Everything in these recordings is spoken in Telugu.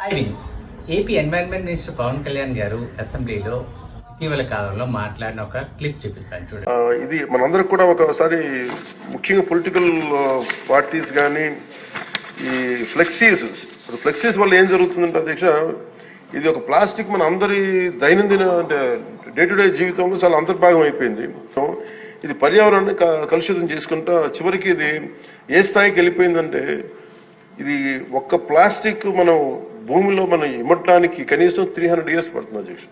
హాయ్ విని. AP environment minister Pawan Kalyan గారు అసెంబ్లీలో ఇటీవల కాలంలో మాట్లాడిన ఒక క్లిప్ చూపిస్తాను చూడండి. ఇది మనందరికి కూడా ఒకసారి ముఖ్యంగా పొలిటికల్ పార్టీస్ కానీ ఈ ఫ్లెక్సీస్ ఇప్పుడు ఫ్లెక్సీస్ వల్ల ఏం జరుగుతుందంటే అధ్యక్ష ఇది ఒక ప్లాస్టిక్ మన అందరి దైనందిన అంటే డే టు డే జీవితంలో చాలా అంతర్భాగం అయిపోయింది. ఇది పర్యావరణాన్ని క- కలుషితం చేసుకుంటా చివరికి ఇది ఏ స్థాయికి వెళ్ళిపోయిందంటే ఇది ఒక్క ప్లాస్టిక్ మనం భూమిలో మనం ఇమ్మటానికి కనీసం త్రీ హండ్రెడ్ ఇయర్స్ పడుతుంది అధ్యక్ష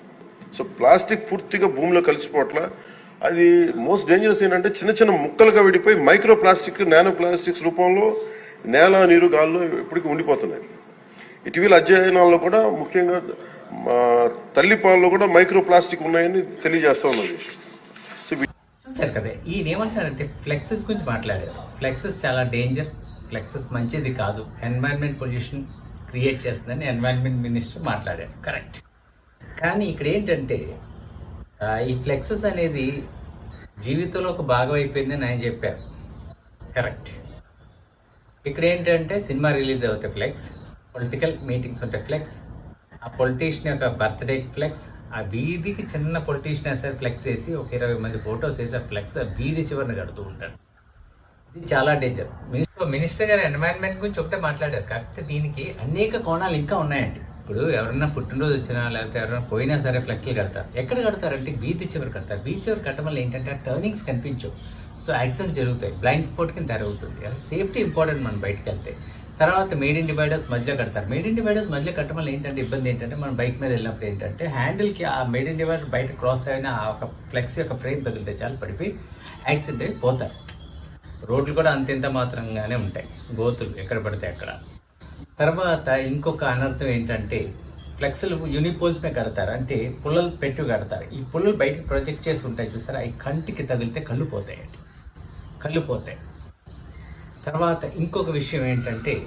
సో ప్లాస్టిక్ పూర్తిగా భూమిలో కలిసిపోవట్ల అది మోస్ట్ డేంజరస్ ఏంటంటే చిన్న చిన్న ముక్కలుగా విడిపోయి మైక్రో ప్లాస్టిక్ నానో ప్లాస్టిక్స్ రూపంలో నేల నీరు గాల్లో ఇప్పటికీ ఉండిపోతున్నాయి. ఇటీవల అధ్యయనాల్లో కూడా ముఖ్యంగా మా తల్లి పాలలో కూడా మైక్రో ప్లాస్టిక్ ఉన్నాయని తెలియజేస్తా ఉన్నది సో చూసారు కదా ఈయన ఏమంటారంటే ఫ్లెక్సెస్ గురించి మాట్లాడారు. ఫ్లెక్సెస్ చాలా డేంజర్ ఫ్లెక్సెస్ మంచిది కాదు. ఎన్వైరన్మెంట్ పొల్యూషన్ క్రియేట్ చేస్తుందని ఎన్వైరన్మెంట్ మినిస్టర్ మాట్లాడారు కరెక్ట్ కానీ ఇక్కడ ఏంటంటే ఈ ఫ్లెక్సెస్ అనేది జీవితంలో ఒక భాగం అయిపోయిందని ఆయన చెప్పారు. కరెక్ట్ ఇక్కడ ఏంటంటే సినిమా రిలీజ్ అవుతాయి ఫ్లెక్స్ పొలిటికల్ మీటింగ్స్ ఉంటాయి ఫ్లెక్స్ ఆ పొలిటీషియన్ యొక్క బర్త్డే ఫ్లెక్స్ ఆ వీధికి చిన్న పొలిటీషియన్ వేస్తారు ఫ్లెక్స్ వేసి ఒక ఇరవై మంది ఫొటోస్ వేసి ఆ ఫ్లెక్స్ ఆ వీధి చివరిని కడుతూ ఉంటారు. ఇది చాలా డేంజర్ మినిస్టర్ మినిస్టర్ గారు ఎన్వైరన్మెంట్ గురించి ఒకటే మాట్లాడారు. కాకపోతే దీనికి అనేక కోణాలు ఇంకా ఉన్నాయండి. ఇప్పుడు ఎవరన్నా పుట్టినరోజు వచ్చినా లేకపోతే ఎవరైనా పోయినా సరే ఫ్లెక్స్లు కడతారు. ఎక్కడ కడతారంటే బీచ్ చివరి కడతారు. బీచ్ చివరి కట్టడం వల్ల ఏంటంటే ఆ టర్నింగ్స్ కనిపించవు. సో యాక్సిడెంట్స్ జరుగుతాయి. బ్లైండ్ స్పాట్ కింద తయారవుతుంది. అసలు సేఫ్టీ ఇంపార్టెంట్ మనం బయటకు వెళ్తే. తర్వాత మేడ్ ఇన్ డివైడర్స్ మధ్యలో కడతారు. మేడ్ ఇన్ డివైడర్స్ మధ్యలో కట్టడం వల్ల ఏంటంటే ఇబ్బంది ఏంటంటే మనం బైక్ మీద వెళ్ళినప్పుడు ఏంటంటే హ్యాండిల్కి ఆ మేడ్ ఇన్ డివైడర్ బయట క్రాస్ అయిన ఆ ఒక ఫ్లెక్స్ యొక్క ఫ్రేమ్ తగిలితే చాలు పడిపోయి యాక్సిడెంట్ అయిపోతారు. రోడ్లు కూడా అంతెంత మాత్రంగానే ఉంటాయి. గోతులు ఎక్కడ పడితే అక్కడ. తర్వాత ఇంకొక అనర్థం ఏంటంటే ఫ్లెక్స్లు యూనిపోల్స్ కడతారు. అంటే పుల్లలు పెట్టి కడతారు. ఈ పుల్లలు బయటకు ప్రొజెక్ట్ చేసి ఉంటాయి చూసారా? ఈ కంటికి తగిలితే కళ్ళు పోతాయండి కళ్ళు పోతాయి. తర్వాత ఇంకొక విషయం ఏంటంటే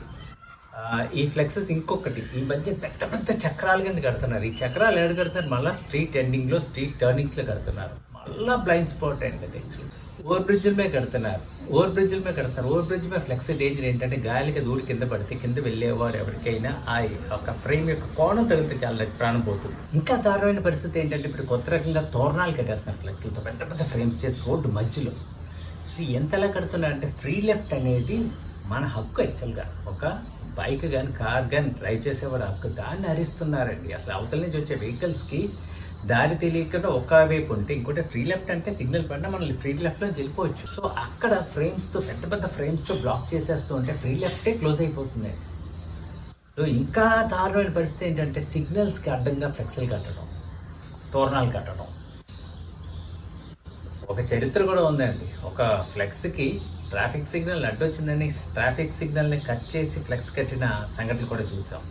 ఈ ఫ్లెక్సెస్ ఇంకొకటి. ఈ మధ్య పెద్ద పెద్ద చక్రాల కింద కడుతున్నారు. ఈ చక్రాలు ఎక్కడ కడుతున్నారు? మళ్ళీ స్ట్రీట్ ఎండింగ్లో స్ట్రీట్ టర్నింగ్స్లో కడుతున్నారు. మళ్ళీ బ్లైండ్ స్పాట్ అండి అది ఓవర్ బ్రిడ్జ్ల మీద కడుతున్నారు. ఓవర్ బ్రిడ్జ్ల మీద కడతారు ఓవర్ బ్రిడ్జ్ మీద ఫ్లెక్స్ డేంజర్ ఏంటంటే గాలికి దూడి కింద పడితే కింద వెళ్ళేవారు ఎవరికైనా ఆ ఒక ఫ్రేమ్ యొక్క కోణం తగిలితే చాలా ప్రాణం పోతుంది. ఇంకా దారుణమైన పరిస్థితి ఏంటంటే ఇప్పుడు కొత్త రకంగా తోరణాలు కట్టేస్తున్నారు ఫ్లెక్స్లతో పెద్ద పెద్ద ఫ్రేమ్స్ చేసి రోడ్డు మధ్యలో. సో ఎంతలా కడుతున్నారంటే ఫ్రీ లెఫ్ట్ అనేది మన హక్కు యాక్చువల్గా ఒక బైక్ కానీ కార్ కానీ డ్రైవ్ చేసేవాడు హక్కు. దాన్ని హరిస్తున్నారండి అసలు అవతల నుంచి వచ్చే వెహికల్స్కి దారి తెలియకుండా ఒక వైపు ఉంటే ఇంకోటి ఫ్రీ లెఫ్ట్ అంటే సిగ్నల్ పడినా మనల్ని ఫ్రీ లెఫ్ట్లో వెళ్ళిపోవచ్చు సో అక్కడ ఫ్రేమ్స్తో పెద్ద పెద్ద ఫ్రేమ్స్తో బ్లాక్ చేసేస్తూ ఉంటే ఫ్రీ లెఫ్టే క్లోజ్ అయిపోతుంది. సో ఇంకా దారుణమైన పరిస్థితి ఏంటంటే సిగ్నల్స్కి అడ్డంగా ఫ్లెక్సీలు కట్టడం తోరణాలు కట్టడం. ఒక చరిత్ర కూడా ఉందండి. ఒక ఫ్లెక్స్కి ట్రాఫిక్ సిగ్నల్ అడ్డొచ్చిందని ట్రాఫిక్ సిగ్నల్ని కట్ చేసి ఫ్లెక్స్ కట్టిన సంఘటన కూడా చూసాం.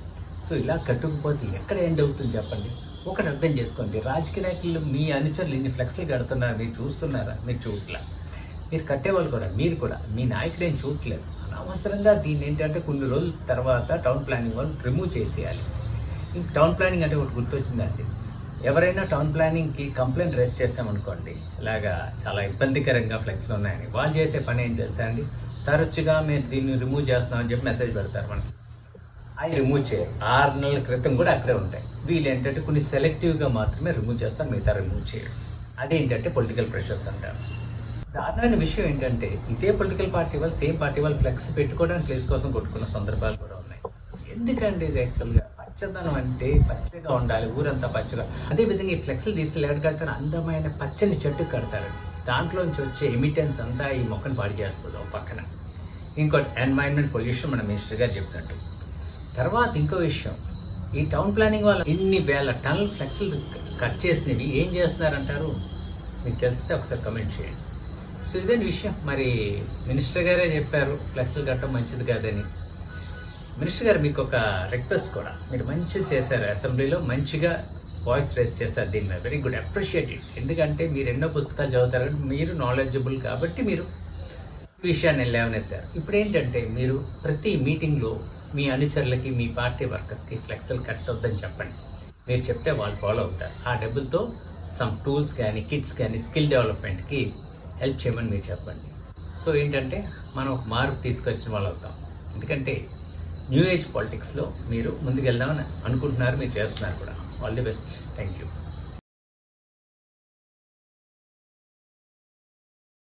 సో ఇలా కట్టుకుపోతే ఎక్కడ ఎండ్ అవుతుంది చెప్పండి? ఒకటి అర్థం చేసుకోండి. రాజకీయ నాయకులు మీ అనుచరులు ఇన్ని ఫ్లెక్స్లు కడుతున్నారు? మీరు చూస్తున్నారా? మీరు చూడట్లా. మీరు కట్టేవాళ్ళు కూడా మీరు కూడా. మీ నాయకుడు ఏం చూడట్లేదు. అనవసరంగా దీన్ని ఏంటంటే కొన్ని రోజుల తర్వాత టౌన్ ప్లానింగ్ వాళ్ళు రిమూవ్ చేసేయాలి. ఇంకా టౌన్ ప్లానింగ్ అంటే ఒకటి గుర్తొచ్చిందండి. ఎవరైనా టౌన్ ప్లానింగ్కి కంప్లైంట్ రెస్ట్ చేసామనుకోండి ఇలాగా చాలా ఇబ్బందికరంగా ఫ్లెక్స్లు ఉన్నాయని. వాళ్ళు చేసే పని ఏం తెలుసా అండి? తరచుగా మీరు దీన్ని రిమూవ్ చేస్తున్నామని చెప్పి మెసేజ్ పెడతారు మనకి. అవి రిమూవ్ చేయరు ఆరు నెలల క్రితం కూడా అక్కడే ఉంటాయి. వీళ్ళు ఏంటంటే కొన్ని సెలెక్టివ్గా మాత్రమే రిమూవ్ చేస్తారు మిగతా రిమూవ్ చేయరు. అదేంటంటే పొలిటికల్ ప్రెషర్స్ అంటారు. దారుణమైన విషయం ఏంటంటే ఇదే పొలిటికల్ పార్టీ వాళ్ళు సేమ్ పార్టీ వాళ్ళు ఫ్లెక్స్ పెట్టుకోవడానికి ప్లేస్ కోసం కొట్టుకున్న సందర్భాలు కూడా ఉన్నాయి. ఎందుకండి ఇది యాక్చువల్గా పచ్చదనం అంటే పచ్చగా ఉండాలి ఊరంతా పచ్చగా. అదే విధంగా ఈ ఫ్లెక్స్లు తీసుకెళ్ళి ఎక్కడ కడతారు? అందమైన పచ్చని చెట్టు కడతారు. దాంట్లోంచి వచ్చే ఎమిటెన్స్ అంతా ఈ మొక్కను పాడు చేస్తుంది ఒక పక్కన. ఇంకోటి ఎన్వైరన్మెంట్ పొల్యూషన్ మన మినిస్టర్ గారు చెప్పినట్టు. తర్వాత ఇంకో విషయం. ఈ టౌన్ ప్లానింగ్ వాళ్ళు ఇన్ని వేల టన్నుల ఫ్లెక్స్లు కట్ చేసినవి ఏం చేస్తున్నారంటారు? మీకు తెలిస్తే ఒకసారి కమెంట్ చేయండి. సో ఇదే విషయం? మరి మినిస్టర్ గారే చెప్పారు ఫ్లెక్స్లు కట్టడం మంచిది కాదని. మినిస్టర్ గారు మీకు ఒక రిక్వెస్ట్ కూడా. మీరు మంచిగా చేశారు అసెంబ్లీలో మంచిగా వాయిస్ రేస్ చేస్తారు దీని మీద. వెరీ గుడ్ అప్రిషియేట్ ఇట్ ఎందుకంటే మీరు ఎన్నో పుస్తకాలు చదువుతారు కాబట్టి మీరు నాలెడ్జబుల్ కాబట్టి మీరు ఈ విషయాన్ని లేవనెత్తారు. ఇప్పుడు ఏంటంటే మీరు ప్రతి మీటింగ్లో మీ అనుచరులకి మీ పార్టీ వర్కర్స్కి ఫ్లెక్సీలు కట్టొద్దని చెప్పండి. మీరు చెప్తే వాళ్ళు ఫాలో అవుతారు. ఆ డబ్బులతో సమ్ టూల్స్ కానీ కిట్స్ కానీ స్కిల్ డెవలప్మెంట్కి హెల్ప్ చేయమని మీరు చెప్పండి. సో ఏంటంటే మనం ఒక మార్పు తీసుకొచ్చిన వాళ్ళు అవుతాం. ఎందుకంటే న్యూ ఏజ్ పాలిటిక్స్లో మీరు ముందుకెళ్దామని అనుకుంటున్నారు మీరు చేస్తున్నారు కూడా. All the best thank you